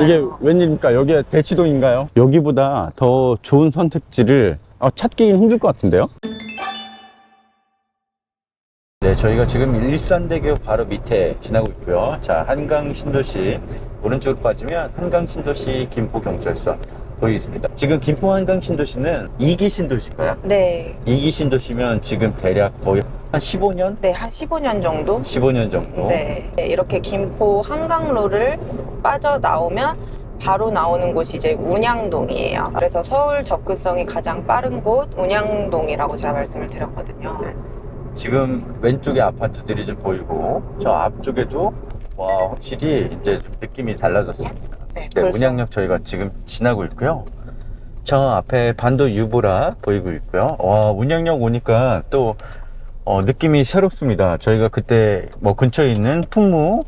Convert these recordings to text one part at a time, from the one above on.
이게 웬일입니까? 여기가 대치동인가요? 여기보다 더 좋은 선택지를 어, 찾기는 힘들 것 같은데요? 네, 저희가 지금 일산대교 바로 밑에 지나고 있고요. 자, 한강 신도시 오른쪽으로 빠지면 한강 신도시 김포 경찰서 보이겠습니다. 지금 김포 한강 신도시는 2기 신도시일까요? 네. 2기 신도시면 지금 대략 거의 한 15년? 네, 한 15년 정도? 15년 정도. 네. 네, 이렇게 김포 한강로를 빠져나오면 바로 나오는 곳이 이제 운양동이에요. 그래서 서울 접근성이 가장 빠른 곳 운양동이라고 제가 말씀을 드렸거든요. 네. 지금 왼쪽에 아파트들이 좀 보이고 저 앞쪽에도 와 확실히 이제 좀 느낌이 달라졌습니다. 네, 네, 벌써 운양역 저희가 지금 지나고 있고요. 저 앞에 반도 유보라 보이고 있고요. 와 운양역 오니까 또 어, 느낌이 새롭습니다. 저희가 그때 뭐 근처에 있는 풍무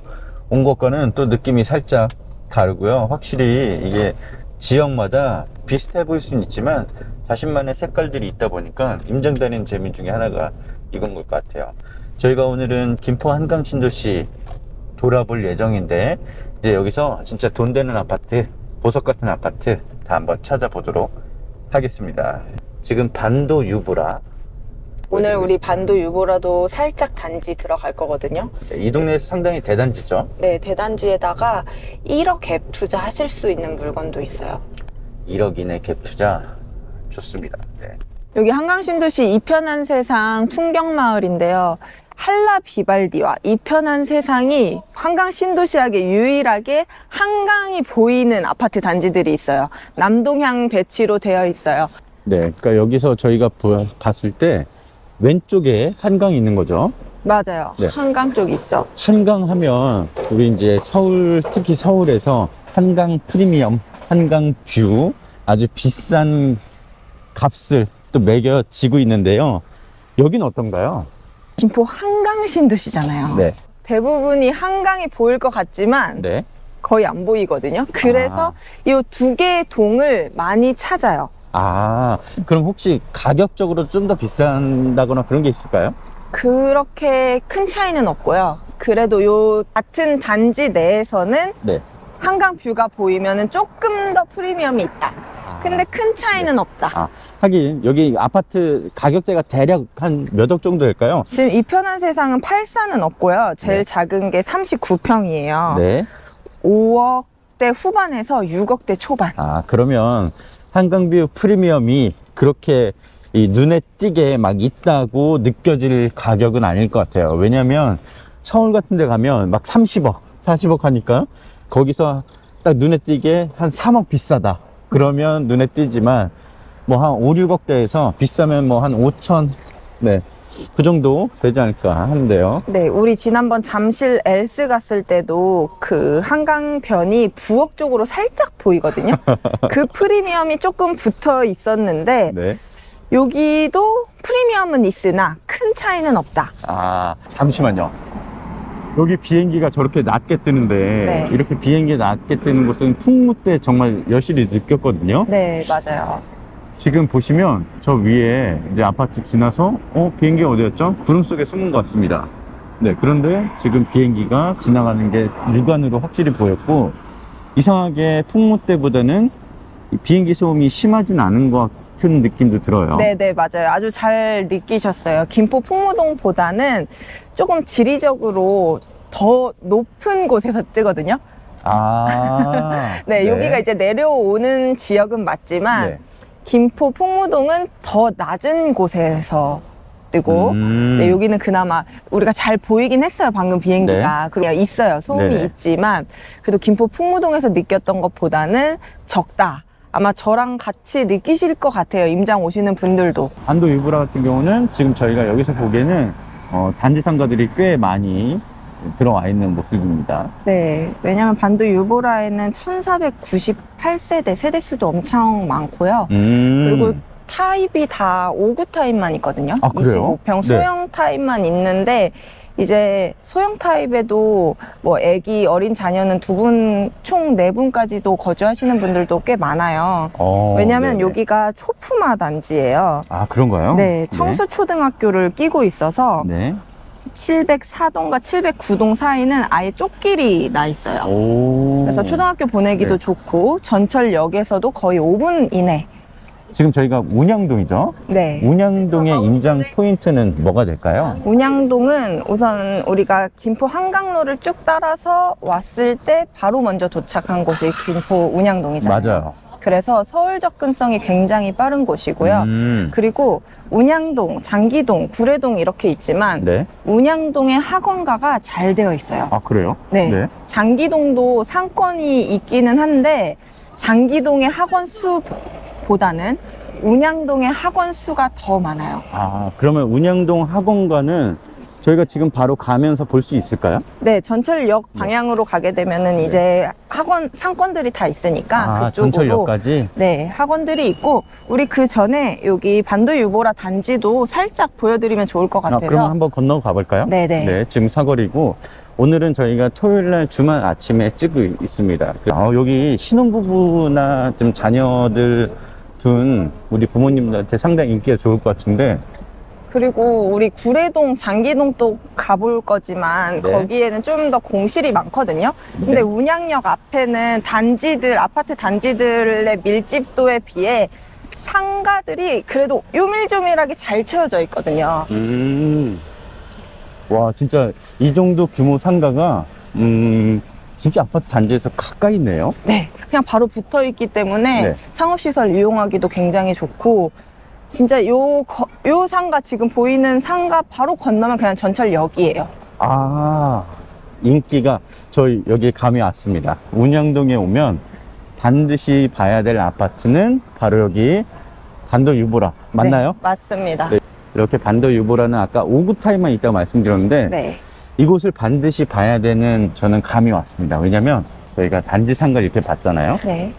온 것과는 또 느낌이 살짝 다르고요. 확실히 이게 지역마다 비슷해 보일 수는 있지만 자신만의 색깔들이 있다 보니까 임장 다니는 재미 중에 하나가 이건 것 같아요. 저희가 오늘은 김포 한강 신도시 돌아볼 예정인데 이제 여기서 진짜 돈 되는 아파트, 보석 같은 아파트 다 한번 찾아보도록 하겠습니다. 지금 반도 유보라 오늘 우리 반도 유보라도 살짝 단지 들어갈 거거든요. 네, 이 동네에서 상당히 대단지죠. 네, 대단지에다가 1억 갭 투자하실 수 있는 물건도 있어요. 1억 이내 갭 투자 좋습니다. 네. 여기 한강신도시 이편한 세상 풍경마을인데요. 한라 비발디와 이편한 세상이 한강 신도시하게 유일하게 한강이 보이는 아파트 단지들이 있어요. 남동향 배치로 되어 있어요. 네, 그러니까 여기서 저희가 보- 봤을 때 왼쪽에 한강이 있는 거죠. 맞아요. 네. 한강 쪽 있죠. 한강 하면 우리 이제 서울 특히 서울에서 한강 프리미엄, 한강 뷰 아주 비싼 값을 또 매겨지고 있는데요. 여기는 어떤가요? 김포 한강 신도시잖아요. 네, 대부분이 한강이 보일 것 같지만 네. 거의 안 보이거든요. 그래서 아. 이두 개의 동을 많이 찾아요. 아, 그럼 혹시 가격적으로 좀 더 비싼다거나 그런 게 있을까요? 그렇게 큰 차이는 없고요. 그래도 요 같은 단지 내에서는 네. 한강 뷰가 보이면은 조금 더 프리미엄이 있다. 근데 큰 차이는 없다. 아, 하긴 여기 아파트 가격대가 대략 한 몇 억 정도 될까요? 지금 이 편한 세상은 8사는 없고요. 제일 네. 작은 게 39평이에요. 네. 5억대 후반에서 6억대 초반. 아, 그러면 한강뷰 프리미엄이 그렇게 이 눈에 띄게 막 있다고 느껴질 가격은 아닐 것 같아요. 왜냐면 서울 같은 데 가면 막 30억, 40억 하니까 거기서 딱 눈에 띄게 한 3억 비싸다. 그러면 눈에 띄지만 뭐 한 5, 6억대에서 비싸면 뭐 한 5천, 네. 그 정도 되지 않을까 하는데요. 네, 우리 지난번 잠실 엘스 갔을 때도 그 한강변이 부엌 쪽으로 살짝 보이거든요. 그 프리미엄이 조금 붙어 있었는데 네. 여기도 프리미엄은 있으나 큰 차이는 없다. 아, 잠시만요. 여기 비행기가 저렇게 낮게 뜨는데 네. 이렇게 비행기 낮게 뜨는 곳은 풍무 때 정말 여실히 느꼈거든요. 네, 맞아요. 지금 보시면 저 위에 이제 아파트 지나서 어 비행기가 어디였죠? 구름 속에 숨은 것 같습니다. 네, 그런데 지금 비행기가 지나가는 게 육안으로 확실히 보였고 이상하게 풍무 때보다는 이 비행기 소음이 심하진 않은 것 같 은 느낌도 들어요. 네, 네, 맞아요. 아주 잘 느끼셨어요. 김포 풍무동보다는 조금 지리적으로 더 높은 곳에서 뜨거든요. 아, 네, 여기가 이제 내려오는 지역은 맞지만 네. 김포 풍무동은 더 낮은 곳에서 뜨고 음. 네, 여기는 그나마 우리가 잘 보이긴 했어요. 방금 비행기가. 그리고 있어요. 소음이 네. 네네. 있지만 그래도 김포 풍무동에서 느꼈던 것보다는 적다. 아마 저랑 같이 느끼실 것 같아요. 임장 오시는 분들도. 반도 유브라 같은 경우는 지금 저희가 여기서 보기에는 어, 단지 상가들이 꽤 많이 들어와 있는 모습입니다. 네. 왜냐면 반도 유보라에는 1498세대, 세대 수도 엄청 많고요. 음. 그리고 타입이 다 5구 타입만 있거든요. 아, 그래요? 25평 네. 소형 타입만 있는데 이제 소형 타입에도 뭐 아기 어린 자녀는 두 분 총 네 분까지도 거주하시는 분들도 꽤 많아요. 어, 왜냐면 네네. 여기가 초품화 단지예요. 아 그런가요? 네, 청수 초등학교를 끼고 있어서 네. 704동과 709동 사이는 아예 쪽길이 나 있어요. 오. 그래서 초등학교 보내기도 네. 좋고 전철역에서도 거의 5분 이내. 지금 저희가 운양동이죠. 네. 운양동의 임장 포인트는 뭐가 될까요? 운양동은 우선 우리가 김포 한강로를 쭉 따라서 왔을 때 바로 먼저 도착한 곳이 김포 운양동이잖아요. 맞아요. 그래서 서울 접근성이 굉장히 빠른 곳이고요. 음. 그리고 운양동, 장기동, 구례동 이렇게 있지만 네. 운양동의 학원가가 잘 되어 있어요. 아 그래요? 네. 장기동도 상권이 있기는 한데 장기동의 학원 수 보다는 운양동의 학원 수가 더 많아요. 아 그러면 운양동 학원가는 저희가 지금 바로 가면서 볼 수 있을까요? 네, 전철역 방향으로 가게 되면은 이제 학원 상권들이 다 있으니까 아 그쪽으로 전철역까지. 네, 학원들이 있고 우리 그 전에 여기 반도 유보라 단지도 살짝 보여드리면 좋을 것 아, 같아서 그럼 한번 건너 가 볼까요? 네네. 네, 지금 사거리고 오늘은 저희가 토요일 날 주말 아침에 찍고 있습니다. 아, 여기 신혼부부나 좀 자녀들 둔 우리 부모님들한테 상당히 인기가 좋을 것 같은데 그리고 우리 구례동, 장기동 또 가볼 거지만 네. 거기에는 좀 더 공실이 많거든요. 근데 네. 운양역 앞에는 단지들, 아파트 단지들의 밀집도에 비해 상가들이 그래도 요밀조밀하게 잘 채워져 있거든요. 음. 와, 진짜 이 정도 규모 상가가 음, 진짜 아파트 단지에서 가까이 있네요. 네, 그냥 바로 붙어 있기 때문에 네. 상업시설 이용하기도 굉장히 좋고 진짜 요, 거- 요 상가 지금 보이는 상가 바로 건너면 그냥 전철역이에요. 아, 인기가 저희 여기 감이 왔습니다. 운양동에 오면 반드시 봐야 될 아파트는 바로 여기 반도 유보라 맞나요? 네, 맞습니다. 네. 이렇게 반도 유보라는 아까 오구 타임만 있다고 말씀드렸는데 네. 이곳을 반드시 봐야 되는 저는 감이 왔습니다. 왜냐면 저희가 단지 상가를 이렇게 봤잖아요. 네.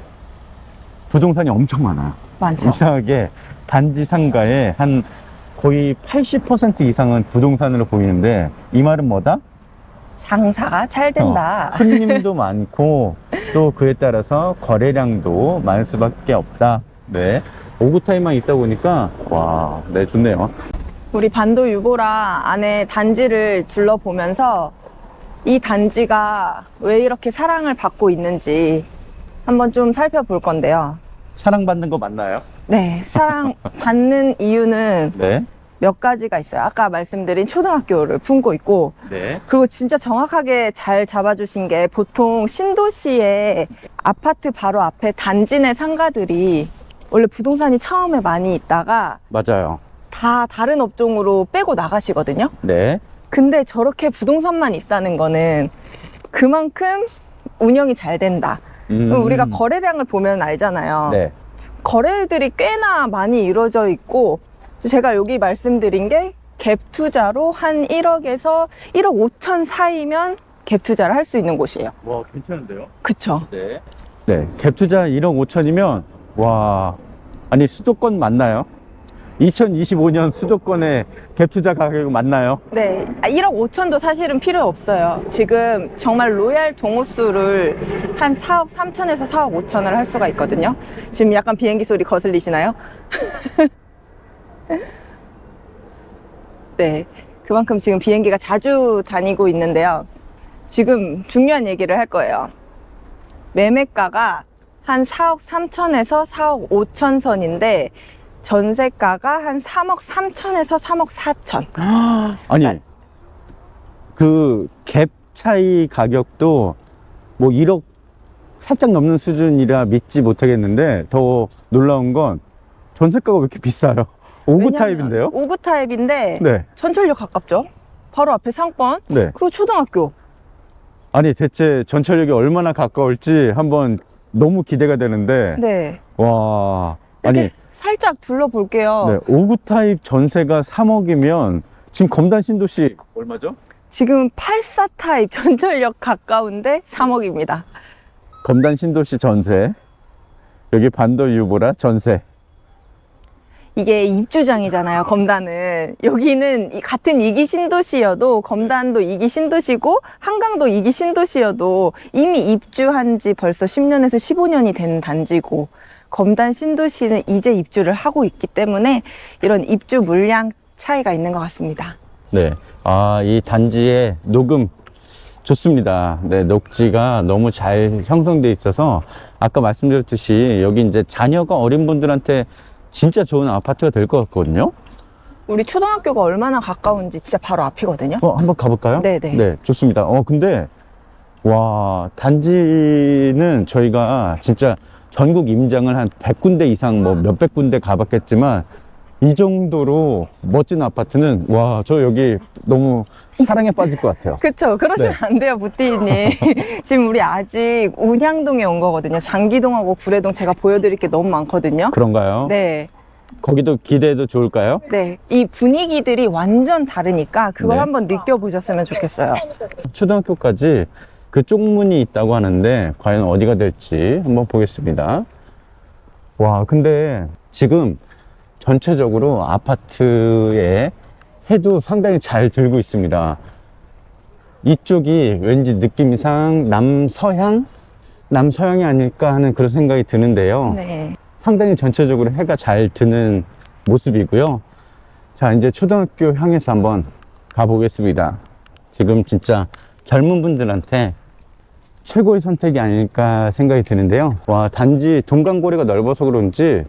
부동산이 엄청 많아요. 많죠. 이상하게 단지 상가에 한 거의 80% 이상은 부동산으로 보이는데 이 말은 뭐다? 장사가 잘 된다. 어, 손님도 많고 또 그에 따라서 거래량도 많을 수밖에 없다. 네. 오구 타임만 있다 보니까 와, 네 좋네요. 우리 반도 유보라 안에 단지를 둘러보면서 이 단지가 왜 이렇게 사랑을 받고 있는지 한번 좀 살펴볼 건데요. 사랑받는 거 맞나요? 네, 사랑받는 이유는 네. 몇 가지가 있어요. 아까 말씀드린 초등학교를 품고 있고, 네. 그리고 진짜 정확하게 잘 잡아주신 게 보통 신도시의 아파트 바로 앞에 단지 내 상가들이 원래 부동산이 처음에 많이 있다가 맞아요. 다 다른 업종으로 빼고 나가시거든요. 네. 근데 저렇게 부동산만 있다는 거는 그만큼 운영이 잘 된다. 음. 우리가 거래량을 보면 알잖아요. 네. 거래들이 꽤나 많이 이루어져 있고 제가 여기 말씀드린 게 갭 투자로 한 1억에서 1억 5천 사이면 갭 투자를 할 수 있는 곳이에요. 와, 괜찮은데요? 그쵸? 네. 네. 갭 투자 1억 5천이면 와. 아니, 수도권 맞나요? 2025년 수도권의 갭 투자 가격 맞나요? 네. 아, 1억 5천도 사실은 필요 없어요. 지금 정말 로얄 동호수를 한 4억 3천에서 4억 5천을 할 수가 있거든요. 지금 약간 비행기 소리 거슬리시나요? 네. 그만큼 지금 비행기가 자주 다니고 있는데요. 지금 중요한 얘기를 할 거예요. 매매가가 한 4억 3천에서 4억 5천 선인데 전세가가 한 3억 3천에서 3억 4천. 아니, 그 갭 차이 가격도 뭐 1억 살짝 넘는 수준이라 믿지 못하겠는데 더 놀라운 건 전세가가 왜 이렇게 비싸요? 5구 타입인데요? 5구 타입인데 네, 전철역 가깝죠? 바로 앞에 상권 네. 그리고 초등학교 아니 대체 전철역이 얼마나 가까울지 한번 너무 기대가 되는데 네 와 아니 살짝 둘러볼게요. 네, 5구 타입 전세가 3억이면 지금 검단 신도시 얼마죠? 지금 84 타입 전철역 가까운데 3억입니다. 검단 신도시 전세 여기 반도 유보라 전세. 이게 입주장이잖아요 검단은. 여기는 이- 같은 이기 신도시여도 검단도 이기 신도시고 한강도 이기 신도시여도 이미 입주한 지 벌써 10년에서 15년이 된 단지고 검단 신도시는 이제 입주를 하고 있기 때문에 이런 입주 물량 차이가 있는 것 같습니다 네 아, 이 단지의 녹음 좋습니다. 네, 녹지가 너무 잘 형성돼 있어서 아까 말씀드렸듯이 여기 이제 자녀가 어린 분들한테 진짜 좋은 아파트가 될 것 같거든요. 우리 초등학교가 얼마나 가까운지 진짜 바로 앞이거든요. 어, 한번 가볼까요? 네네. 네, 좋습니다. 어, 근데, 와, 단지는 저희가 진짜 전국 임장을 한 100군데 이상 뭐 몇백 군데 가봤겠지만, 이 정도로 멋진 아파트는, 와, 저 여기 너무 사랑에 빠질 것 같아요. 그쵸. 그러시면 네. 안 돼요, 부띠님. 지금 우리 아직 운향동에 온 거거든요. 장기동하고 구례동 제가 보여드릴 게 너무 많거든요. 그런가요? 네. 거기도 기대해도 좋을까요? 네. 이 분위기들이 완전 다르니까 그걸 네. 한번 느껴보셨으면 좋겠어요. 초등학교까지 그 쪽문이 있다고 하는데, 과연 어디가 될지 한번 보겠습니다. 와, 근데 지금 전체적으로 아파트에 해도 상당히 잘 들고 있습니다. 이쪽이 왠지 느낌상 남서향? 남서향이 아닐까 하는 그런 생각이 드는데요. 네. 상당히 전체적으로 해가 잘 드는 모습이고요. 자, 이제 초등학교 향해서 한번 가보겠습니다. 지금 진짜 젊은 분들한테 최고의 선택이 아닐까 생각이 드는데요. 와, 단지 동간고리가 넓어서 그런지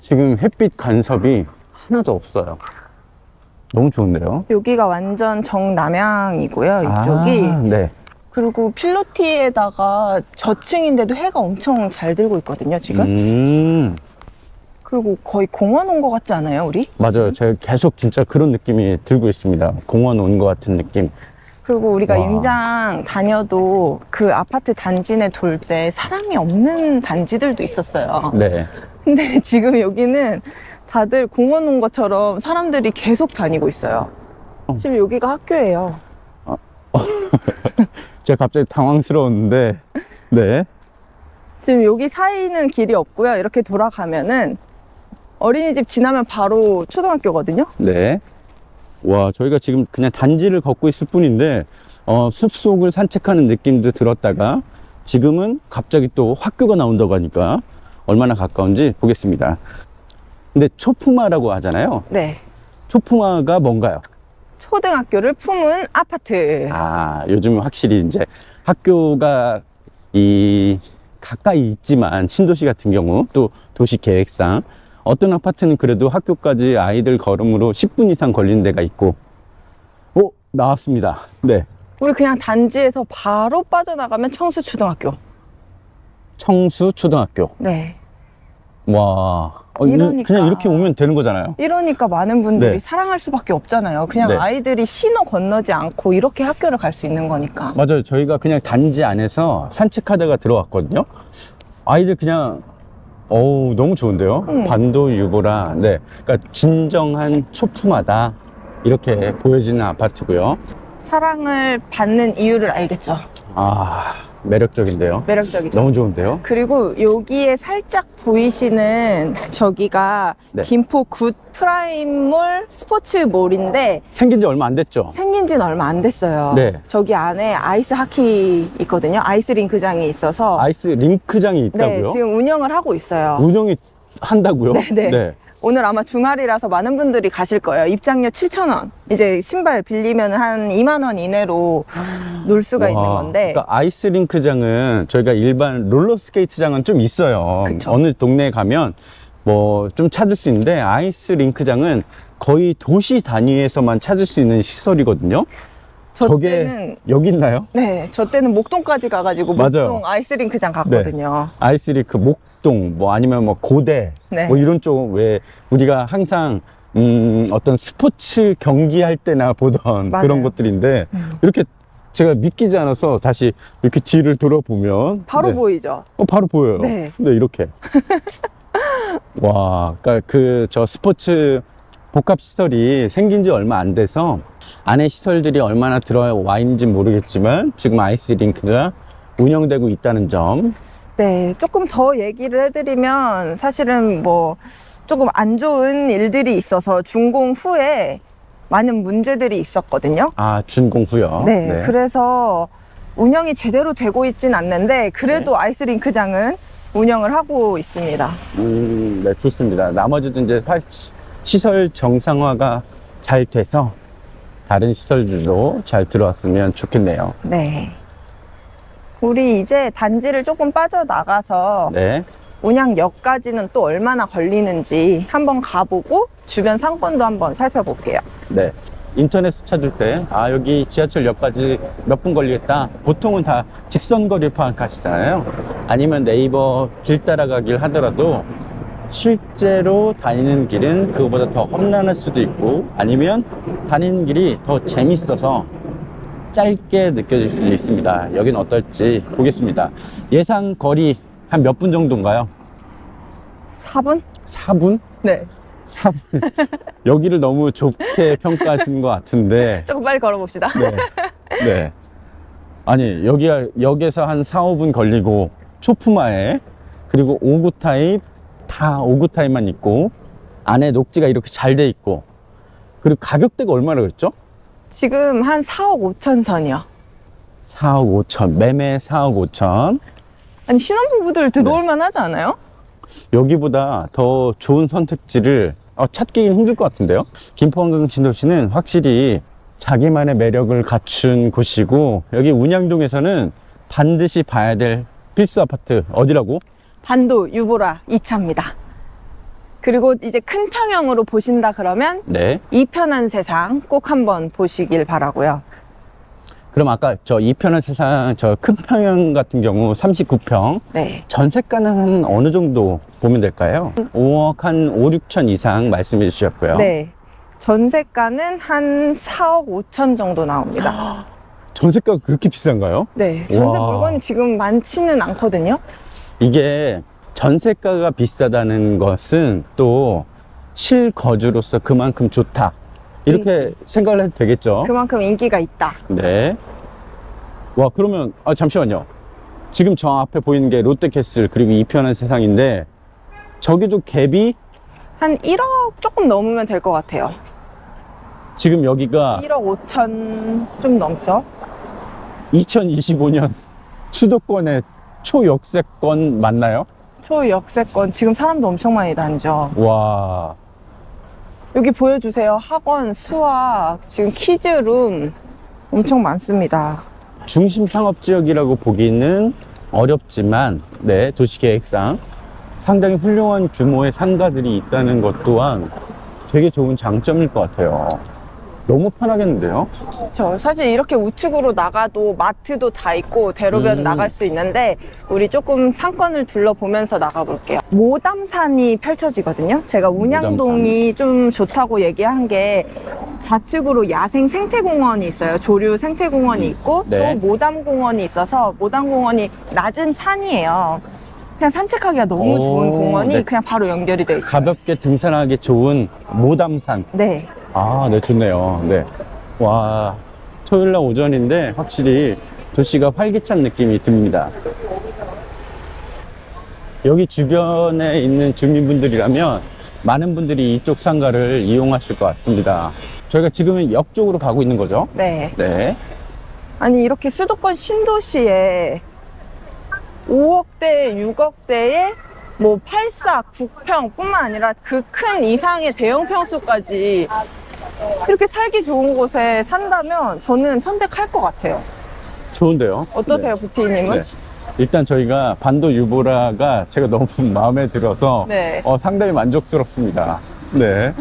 지금 햇빛 간섭이 하나도 없어요. 너무 좋은데요? 여기가 완전 정남향이고요. 이쪽이. 아, 네. 그리고 필로티에다가 저층인데도 해가 엄청 잘 들고 있거든요, 지금. 음, 그리고 거의 공원 온 것 같지 않아요, 우리? 맞아요. 제가 계속 진짜 그런 느낌이 들고 있습니다. 공원 온 것 같은 느낌. 그리고 우리가 와. 임장 다녀도 그 아파트 단지 내 돌 때 사람이 없는 단지들도 있었어요. 네. 근데 지금 여기는 다들 공원 온 것처럼 사람들이 계속 다니고 있어요. 지금 여기가 학교예요. 제가 갑자기 당황스러웠는데, 네. 지금 여기 사이는 길이 없고요. 이렇게 돌아가면은 어린이집 지나면 바로 초등학교거든요. 네. 와, 저희가 지금 그냥 단지를 걷고 있을 뿐인데, 어, 숲속을 산책하는 느낌도 들었다가, 지금은 갑자기 또 학교가 나온다고 하니까, 얼마나 가까운지 보겠습니다. 근데 초품화라고 하잖아요. 네. 초품화가 뭔가요? 초등학교를 품은 아파트. 아, 요즘은 확실히 이제 학교가 이 가까이 있지만 신도시 같은 경우 또 도시 계획상 어떤 아파트는 그래도 학교까지 아이들 걸음으로 10분 이상 걸리는 데가 있고 오 나왔습니다. 네. 우리 그냥 단지에서 바로 빠져나가면 청수초등학교. 청수 초등학교. 네. 와. 어, 이- 이러니까. 그냥 이렇게 오면 되는 거잖아요. 이러니까 많은 분들이 네. 사랑할 수밖에 없잖아요. 그냥 네. 아이들이 신호 건너지 않고 이렇게 학교를 갈 수 있는 거니까. 맞아요. 저희가 그냥 단지 안에서 산책하다가 들어왔거든요. 아이들 그냥 어우 너무 좋은데요. 음. 반도 유보라. 네. 그러니까 진정한 초품화다. 이렇게 보여지는 아파트고요. 사랑을 받는 이유를 알겠죠. 아, 매력적인데요. 매력적이죠. 너무 좋은데요. 그리고 여기에 살짝 보이시는 저기가 네. 김포 굿 프라임몰 스포츠몰인데 생긴 지 얼마 안 됐죠. 생긴 지는 얼마 안 됐어요. 네. 저기 안에 아이스 하키 있거든요. 아이스 링크장이 있어서. 아이스 링크장이 있다고요? 네, 지금 운영을 하고 있어요. 운영이 한다고요? 네, 네. 오늘 아마 주말이라서 많은 분들이 가실 거예요. 입장료 7,000원. 이제 신발 빌리면 한 2만 원 이내로 놀 수가 있는 와, 건데. 그러니까 아이스 링크장은 저희가 일반 롤러 스케이트장은 좀 있어요. 그쵸. 어느 동네에 가면 뭐 좀 찾을 수 있는데 아이스 링크장은 거의 도시 단위에서만 찾을 수 있는 시설이거든요. 저 저게 때는 여기 있나요? 네, 저 때는 목동까지 가가지고 맞아요. 네. 목동 아이스 링크장 갔거든요. 아이스 링크 목 동 뭐 아니면 뭐 고대 네. 뭐 이런 쪽 왜 우리가 항상 음 어떤 스포츠 경기할 때나 보던 맞아요. 그런 것들인데 음. 이렇게 제가 믿기지 않아서 다시 이렇게 뒤를 돌아보면 바로 네. 보이죠. 어, 바로 보여요. 네. 이렇게. 와, 그니까 그, 저 스포츠 복합 시설이 생긴 지 얼마 안 돼서 안에 시설들이 얼마나 들어와 있는지 모르겠지만 지금 아이스링크가 운영되고 있다는 점. 네, 조금 더 얘기를 해드리면 사실은 뭐 조금 안 좋은 일들이 있어서 준공 후에 많은 문제들이 있었거든요. 아, 준공 후요. 네, 그래서 운영이 제대로 되고 있진 않는데 그래도 아이스링크장은 운영을 하고 있습니다. 음, 네, 좋습니다. 나머지도 이제 사- 시설 정상화가 잘 돼서 다른 시설들도 잘 들어왔으면 좋겠네요. 네. 우리 이제 단지를 조금 빠져나가서 네. 운양역까지는 또 얼마나 걸리는지 한번 가보고 주변 상권도 한번 살펴볼게요. 네. 인터넷 찾을 때, 아, 여기 지하철역까지 몇 분 걸리겠다. 보통은 다 직선 거리를 파악하시잖아요. 아니면 네이버 길 따라가길 하더라도 실제로 다니는 길은 그거보다 더 험난할 수도 있고 아니면 다니는 길이 더 재밌어서 짧게 느껴질 수도 있습니다. 여긴 어떨지 보겠습니다. 예상 거리 한 몇 분 정도인가요? 4분? 4분? 네. 4분. 여기를 너무 좋게 평가하시는 것 같은데. 조금 빨리 걸어봅시다. 네. 네. 아니, 여기가, 역에서 한 4, 5분 걸리고, 초품화에, 그리고 5구 타입, 다 5구 타입만 있고, 안에 녹지가 이렇게 잘 돼 있고, 그리고 가격대가 얼마나 그랬죠? 지금 한 4억 5천 선이요. 4억 5천, 매매 4억 5천. 아니, 신혼부부들 들어올 네. 만하지 않아요? 여기보다 더 좋은 선택지를 어, 찾기는 힘들 것 같은데요. 김포한강 신도시는 확실히 자기만의 매력을 갖춘 곳이고 여기 운양동에서는 반드시 봐야 될 필수 아파트 어디라고? 반도 유보라 2차입니다. 그리고 이제 큰 평형으로 보신다 그러면 네. 이 편한 세상 꼭 한번 보시길 바라고요. 그럼 아까 저 이편한 세상 저 큰 평형 같은 경우 39평 네. 전세가는 한 어느 정도 보면 될까요? 5억 한 5, 6천 이상 말씀해 주셨고요. 네. 전세가는 한 4억 5천 정도 나옵니다. 전세가가 그렇게 비싼가요? 네. 전세 와. 물건이 지금 많지는 않거든요. 이게 전세가가 비싸다는 것은 또 실거주로서 그만큼 좋다. 이렇게 생각을 해도 되겠죠? 그만큼 인기가 있다. 네. 와, 그러면, 아, 잠시만요. 지금 저 앞에 보이는 게 롯데캐슬 그리고 이편한 세상인데, 저기도 갭이 한 1억 조금 넘으면 될 것 같아요. 지금 여기가 1억 5천 좀 넘죠? 2025년 수도권의 초역세권 맞나요? 초역세권 지금 사람도 엄청 많이 다니죠. 와, 여기 보여주세요. 학원, 수학, 지금 키즈룸 엄청 많습니다. 중심 상업 지역이라고 보기는 어렵지만 네 도시 계획상 상당히 훌륭한 규모의 상가들이 있다는 것 또한 되게 좋은 장점일 것 같아요. 너무 편하겠는데요? 그렇죠. 사실 이렇게 우측으로 나가도 마트도 다 있고 대로변 음. 나갈 수 있는데 우리 조금 상권을 둘러보면서 나가볼게요. 모담산이 펼쳐지거든요. 제가 운양동이 좀 좋다고 얘기한 게 좌측으로 야생 생태공원이 있어요. 조류 생태공원이 있고 네. 또 모담공원이 있어서 모담공원이 낮은 산이에요. 그냥 산책하기가 너무 오, 좋은 공원이 네. 그냥 바로 연결이 돼 있어요. 가볍게 등산하기 좋은 모담산. 네. 아, 네, 좋네요. 네. 와, 토요일 날 오전인데 확실히 도시가 활기찬 느낌이 듭니다. 여기 주변에 있는 주민분들이라면 많은 분들이 이쪽 상가를 이용하실 것 같습니다. 저희가 지금은 역 쪽으로 가고 있는 거죠? 네. 네. 아니 이렇게 수도권 신도시에 5억대, 6억대에 뭐 84, 9평 뿐만 아니라 그 큰 이상의 대형 평수까지 이렇게 살기 좋은 곳에 산다면 저는 선택할 것 같아요. 좋은데요? 어떠세요, 네. 부티님은? 네. 일단 저희가 반도 유보라가 제가 너무 마음에 들어서 네. 어, 상당히 만족스럽습니다. 네.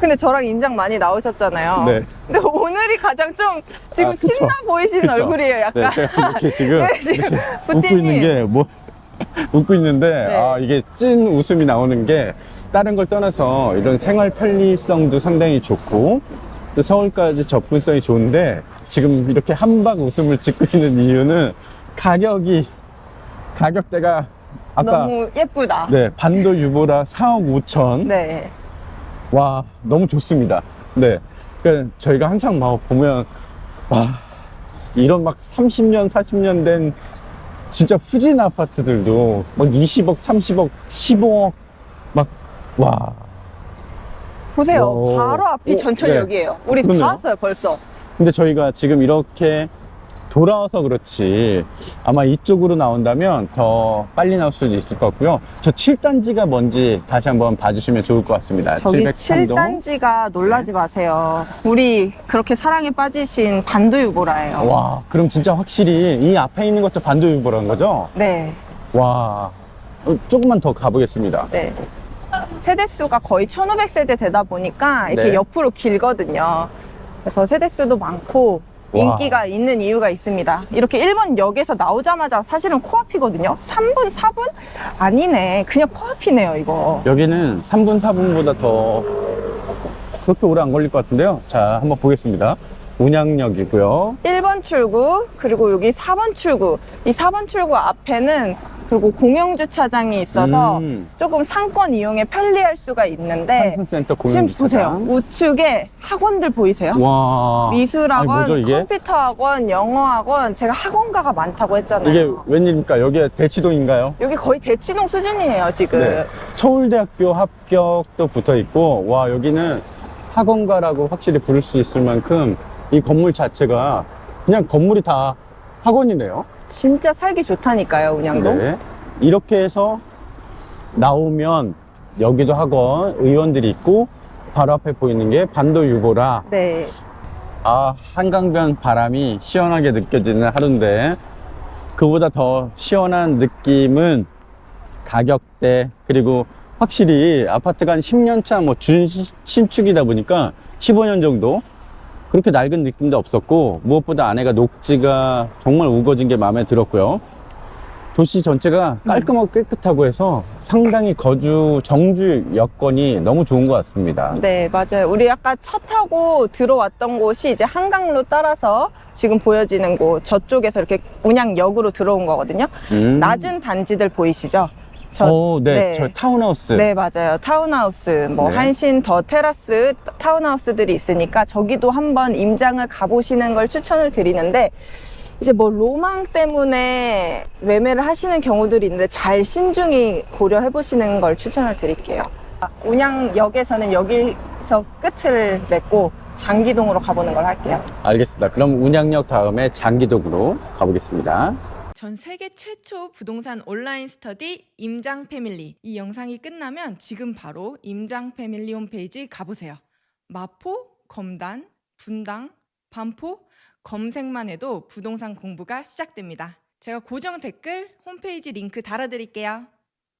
근데 저랑 인장 많이 나오셨잖아요. 네. 근데 오늘이 가장 좀 지금 아. 신나 보이시는 그쵸. 얼굴이에요, 네, 약간. 제가 이렇게 지금 네, 지금 이렇게 웃고 부티님. 있는 게 뭐 웃고 있는데 네. 아 이게 찐 웃음이 나오는 게 다른 걸 떠나서 이런 생활 편리성도 상당히 좋고 또 서울까지 접근성이 좋은데 지금 이렇게 한박 웃음을 짓고 있는 이유는 가격이 가격대가 아까 너무 예쁘다. 네 반도 유보라 4억 5천 네. 와 너무 좋습니다. 네, 그 저희가 항상 막 보면 와 이런 막 30년 40년 된 진짜 후진 아파트들도 막 20억, 30억, 15억 막 와. 보세요. 오. 바로 앞이 오, 전철역이에요. 우리 다 그러네요. 왔어요, 벌써. 근데 저희가 지금 이렇게 돌아와서 그렇지 아마 이쪽으로 나온다면 더 빨리 나올 수도 있을 것 같고요. 저 7단지가 뭔지 다시 한번 봐주시면 좋을 것 같습니다. 저기 703동. 7단지가 놀라지 마세요. 우리 그렇게 사랑에 빠지신 반도유보라예요. 와, 그럼 진짜 확실히 이 앞에 있는 것도 반도유보라는 거죠? 네, 와, 어, 조금만 더 가보겠습니다. 네. 세대수가 거의 1500세대 되다 보니까 이렇게 네. 옆으로 길거든요. 그래서 세대수도 많고 와. 인기가 있는 이유가 있습니다. 이렇게 1번 역에서 나오자마자 사실은 코앞이거든요. 3분, 4분? 아니네. 그냥 코앞이네요, 이거. 여기는 3분, 4분보다 더 그렇게 오래 안 걸릴 것 같은데요. 자, 한번 보겠습니다. 운양역이고요. 1번 출구, 그리고 여기 4번 출구. 이 4번 출구 앞에는 그리고 공영주차장이 있어서 음. 조금 상권 이용에 편리할 수가 있는데 한승센터 지금 공연주차장. 보세요. 우측에 학원들 보이세요? 와. 미술학원, 아니, 뭐죠, 이게? 컴퓨터학원, 영어학원, 제가 학원가가 많다고 했잖아요. 이게 웬일입니까? 여기가 대치동인가요? 여기 거의 대치동 수준이에요, 지금. 네. 서울대학교 합격도 붙어 있고, 와, 여기는 학원가라고 확실히 부를 수 있을 만큼 이 건물 자체가 그냥 건물이 다 학원이네요. 진짜 살기 좋다니까요, 운양동. 네. 이렇게 해서 나오면 여기도 학원, 의원들이 있고, 바로 앞에 보이는 게 반도 유보라. 네. 아, 한강변 바람이 시원하게 느껴지는 하루인데, 그보다 더 시원한 느낌은 가격대, 그리고 확실히 아파트가 한 10년차 뭐 준신축이다 보니까 15년 정도 그렇게 낡은 느낌도 없었고, 무엇보다 안에가 녹지가 정말 우거진 게 마음에 들었고요. 도시 전체가 깔끔하고 깨끗하고 해서 상당히 거주, 정주 여건이 너무 좋은 것 같습니다. 네, 맞아요. 우리 아까 차 타고 들어왔던 곳이 이제 한강로 따라서 지금 보여지는 곳, 저쪽에서 이렇게 운양역으로 들어온 거거든요. 음. 낮은 단지들 보이시죠? 저, 어, 네. 네. 저 타운하우스. 네, 맞아요. 타운하우스, 뭐, 네. 한신 더 테라스 타운하우스들이 있으니까 저기도 한번 임장을 가보시는 걸 추천을 드리는데, 이제 뭐 로망 때문에 매매를 하시는 경우들이 있는데 잘 신중히 고려해 보시는 걸 추천을 드릴게요. 운양역에서는 여기서 끝을 맺고 장기동으로 가보는 걸 할게요. 알겠습니다. 그럼 운양역 다음에 장기동으로 가보겠습니다. 전 세계 최초 부동산 온라인 스터디 임장 패밀리. 이 영상이 끝나면 지금 바로 임장 패밀리 홈페이지 가보세요. 마포, 검단, 분당, 반포 검색만 해도 부동산 공부가 시작됩니다. 제가 고정 댓글 홈페이지 링크 달아드릴게요.